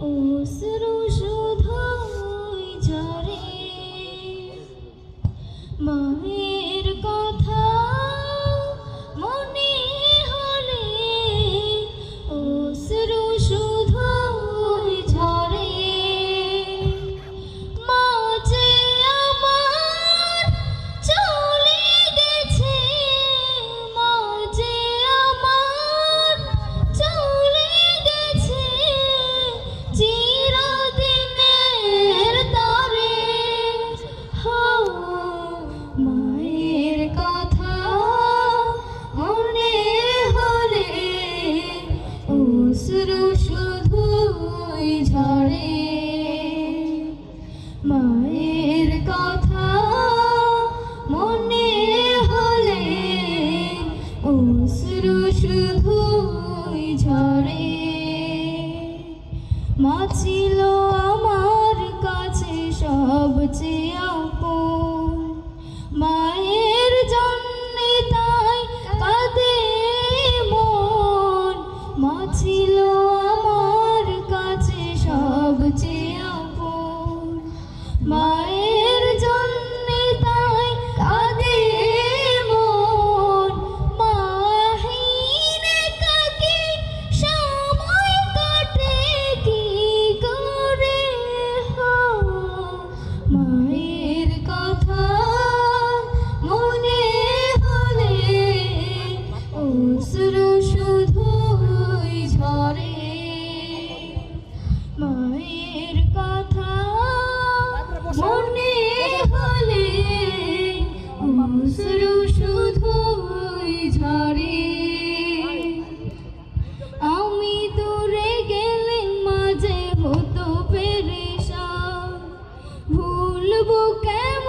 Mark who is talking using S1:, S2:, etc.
S1: অশ্রু শুধুই ঝরে। মায়ের bukan